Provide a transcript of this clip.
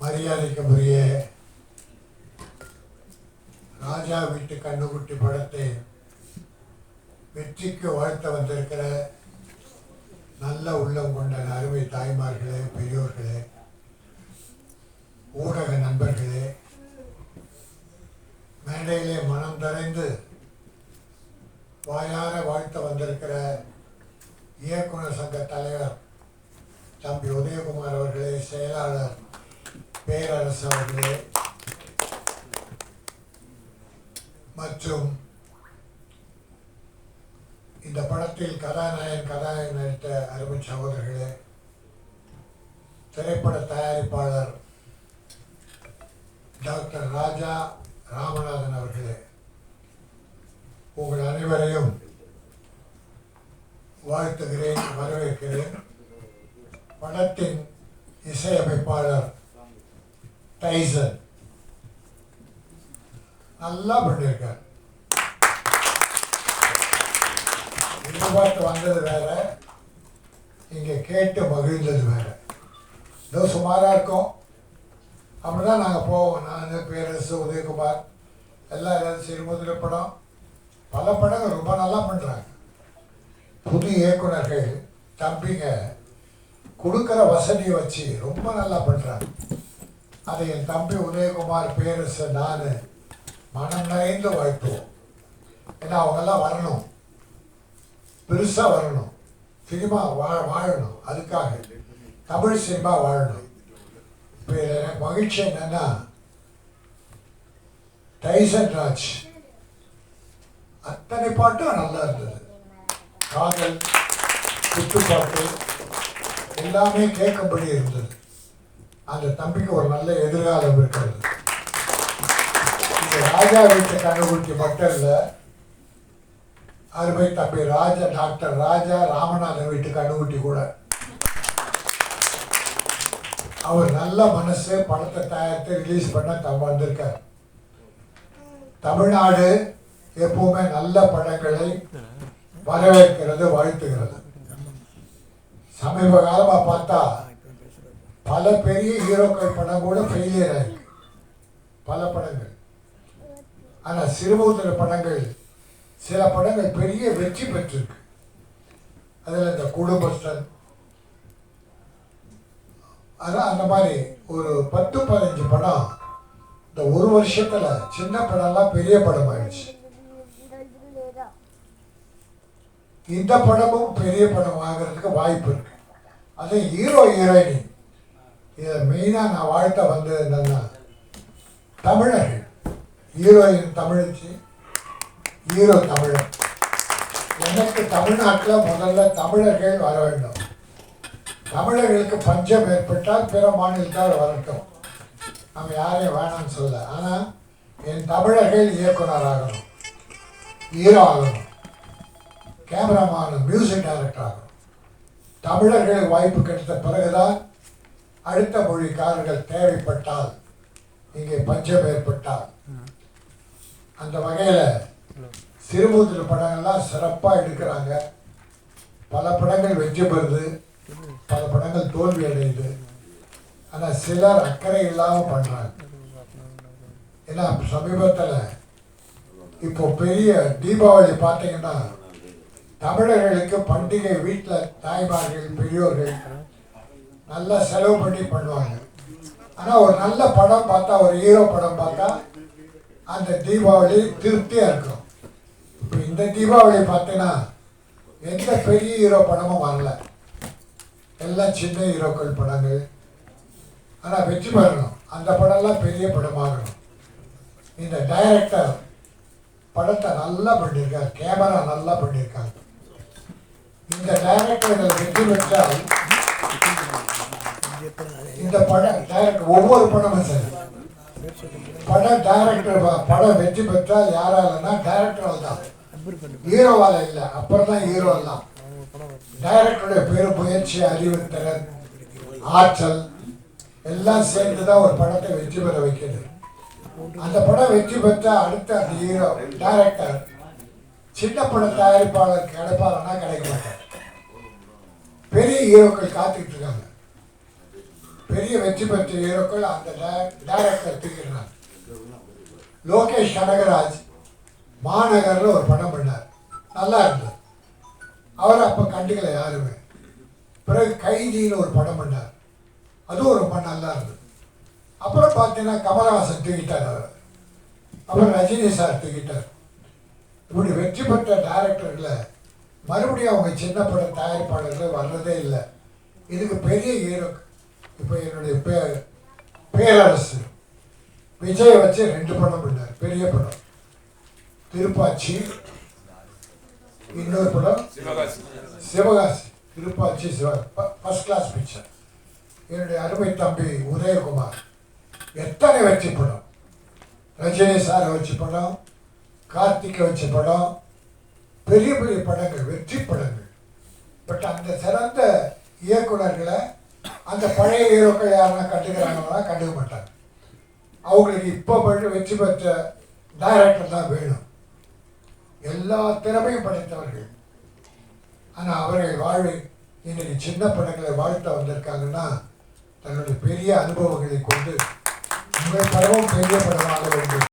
மரியாதைக்குரிய ராஜா வீட்டு கண்ணுக்குட்டி படத்தை வெற்றிக்கு வாழ்த்த வந்திருக்கிற நல்ல உள்ளம் கொண்ட அருமை தாய்மார்களே பெரியோர்களே ஊடக நண்பர்களே மேடையிலே மனம் தரைந்து வாயார வாழ்த்த வந்திருக்கிற இயக்குனர் சங்க தலைவர் தம்பி உதயகுமார் அவர்களே செயலாளர் பேரரசு அவர்களே மற்றும் இந்த படத்தில் கதாநாயகன் கதாநாயகன் நடித்த அருமை சகோதரர்களே திரைப்பட தயாரிப்பாளர் டாக்டர் ராஜா ராமநாதன் அவர்களே உங்கள் அனைவரையும் வாழ்த்துகிறேன் வரவேற்கிறேன். படத்தின் இசையமைப்பாளர் டைசன் நல்லா பண்ணியிருக்கார். எதிர்பார்த்து வந்தது வேற இங்கே கேட்டு மகிழ்ந்தது வேற. ஏதோ சுமாராக இருக்கும். அப்படிதான் நாங்கள் போவோம். நான் பேரரசு உதயகுமார் எல்லாம் ஏதாவது சிறுமுதிர படம். பல படங்கள் ரொம்ப நல்லா பண்ணுறாங்க புது இயக்குநர்கள் தம்பிங்க கொடுக்குற வசதியை வச்சு ரொம்ப நல்லா பண்ணுறாங்க அதை என் தம்பி உதயகுமார் பேரரசு நான் மனம் நிறைந்து வாழ்த்துவோம். ஏன்னா அவங்கெல்லாம் வரணும். பெருசாக வரணும். சினிமா வா வாழணும். அதுக்காக தமிழ் சினிமா வாழணும். இப்போ எனக்கு மகிழ்ச்சி என்னென்னா டைசன் ராஜ் அத்தனை பாட்டும் நல்லா இருந்தது. காதல் குத்துப்பாட்டு எல்லாமே கேட்கும்படி இருந்தது. அந்த தம்பிக்கு ஒரு நல்ல எதிர்காலம் இருக்கிறது. இந்த ராஜா வீட்டு கண்டுபிடிக்க மட்டும் இல்லை அருமை தம்பி ராஜா டாக்டர் ராஜா ராமநாதன் வீட்டு கண்டுபிடி கூட. அவர் நல்ல மனசு படத்தை தயாரித்து ரிலீஸ் பண்ண தம் வந்திருக்கார். தமிழ்நாடு எப்பவுமே நல்ல படங்களை வரவேற்கிறது வாழ்த்துகிறது. சமீப காலமாக பார்த்தா பல பெரிய ஹீரோக்கள் படம் கூட ஃபெயிலியர் ஆயிருக்கு பல படங்கள். ஆனால் சிறுமுகத்திர படங்கள் சில படங்கள் பெரிய வெற்றி பெற்றிருக்கு. அதில் இந்த குடும்பஸ்டன் அதான் அந்த மாதிரி ஒரு பத்து பதினஞ்சு படம். இந்த ஒரு வருஷத்தில் சின்ன படம்லாம் பெரிய படம் ஆயிடுச்சு இந்த படமும் பெரிய படம் ஆகிறதுக்கு வாய்ப்பு இருக்கு. அது ஹீரோ ஹீரோயினி இதை மெயினாக நான் வாழ்த்த வந்தது என்னன்னா தமிழர்கள். ஹீரோயின் தமிழச்சி ஹீரோ தமிழர். எனக்கு தமிழ்நாட்டில் முதல்ல தமிழர்கள் வர வேண்டும். தமிழர்களுக்கு பஞ்சம் ஏற்பட்டால் பிற மாநிலத்தால் வரட்டும். நம்ம யாரையும் வேணாம்னு சொல்ல ஆனால் என் தமிழர்கள் இயக்குனர் ஆகணும். ஹீரோ ஆகணும். கேமராமேன் மியூசிக் டைரக்டர் ஆகணும். தமிழர்களுக்கு வாய்ப்பு கிடைத்த பிறகுதான் அடுத்த மொழிக்காரர்கள் தேவைப்பட்டால் இங்கே பஞ்சம் ஏற்பட்டால் அந்த வகையில் சிறுமுதிர படங்கள்லாம் சிறப்பாக எடுக்கிறாங்க. பல படங்கள் வெற்றி பெறுது பல படங்கள் தோல்வி அடையுது. ஆனால் சிலர் அக்கறை இல்லாமல் பண்ணுறாங்க ஏன்னா சமீபத்தில் இப்போ பெரிய தீபாவளி பார்த்தீங்கன்னா தமிழர்களுக்கு பண்டிகை வீட்டில் தாய்மார்கள் பெரியோர்கள் நல்லா செலவு பண்ணி பண்ணுவாங்க. ஆனால் ஒரு நல்ல படம் பார்த்தா ஒரு ஹீரோ படம் பார்த்தா அந்த தீபாவளி திருப்தியாக இருக்கும். இப்போ இந்த தீபாவளி பார்த்தீங்கன்னா எந்த பெரிய ஹீரோ படமும் வரல. எல்லாம் சின்ன ஹீரோக்கள் படங்கள். ஆனால் வெற்றி பெறணும். அந்த படம்லாம் பெரிய படமாகணும். இந்த டைரக்டர் படத்தை நல்லா பண்ணியிருக்கார். கேமரா நல்லா பண்ணியிருக்காங்க இந்த டைரக்டர்கள் வெற்றி பெற்றால் இந்த படம் டைரக்டர் ஒவ்வொரு படமும் சரி. படம் டைரக்டர் படம் வெற்றி பெற்றால் யாராலன்னா டைரக்டரால் தான். ஹீரோவால இல்லை அப்புறம் தான் ஹீரோ எல்லாம் டைரக்டருடைய பெரும் முயற்சி அறிவுத்திறன் ஆற்றல் எல்லாம் சேர்ந்து தான் ஒரு படத்தை வெற்றி பெற வைக்கிறது. அந்த படம் வெற்றி பெற்றா அடுத்த அந்த ஹீரோ டைரக்டர் சின்ன பட தயாரிப்பாளர் கிடைப்பாருன்னா கிடைக்க மாட்டார். பெரிய ஹீரோக்கள் காத்துக்கிட்டு இருக்காங்க. பெரிய வெற்றி பெற்ற ஹீரோக்கள் அந்த டைரக்டர் தூக்கிடுறாங்க லோகேஷ் கனகராஜ் மாநகரில் ஒரு படம் பண்ணார். நல்லா இருந்தார். அவரை அப்போ கண்டுக்கல யாருமே. பிறகு கைதின்னு ஒரு படம் பண்ணார். அதுவும் ரொம்ப நல்லா இருந்தது. அப்புறம் பார்த்தீங்கன்னா கமலஹாசன் தூக்கிட்டார் அவர். அப்புறம் ரஜினி சார் தூக்கிட்டார். இப்படி வெற்றி பெற்ற டைரக்டர்களை மறுபடியும் அவங்க சின்ன பட தயாரிப்பாளர்கள் வர்றதே இல்லை. இதுக்கு பெரிய ஹீரோ இப்போ என்னுடைய பே பேரரசு. விஜயை வச்சு ரெண்டு படம் பண்ணார். பெரிய படம். திருப்பாச்சி. இன்னொரு படம் சிவகாசி. திருப்பாச்சி சிவ ஃபர்ஸ்ட் கிளாஸ் பிக்சர் என்னுடைய அருமை தம்பி உதயகுமார். எத்தனை வெற்றி படம்? ரஜினி சார் வச்ச படம் கார்த்திகை வச்ச படம் பெரிய பெரிய படங்கள் வெற்றி படங்கள். பட் அந்த சிறந்த இயக்குனர்களை அந்த பழைய ஹீரோக்கள் யாருன்னா கண்டுக்கிறாங்களா கண்டுக்க மாட்டாங்க. அவங்களுக்கு இப்போ மட்டும் வெற்றி பெற்ற டைரக்டர் தான் வேணும். எல்லா திறமையும் படைத்தவர்கள். ஆனால் அவர்கள் வாழ்வு இன்றைக்கு சின்ன படங்களை வாழ்த்த வந்திருக்காங்கன்னா தன்னுடைய பெரிய அனுபவங்களை கொண்டு உங்கள் பரவும் பெரிய படமாக வேண்டும்.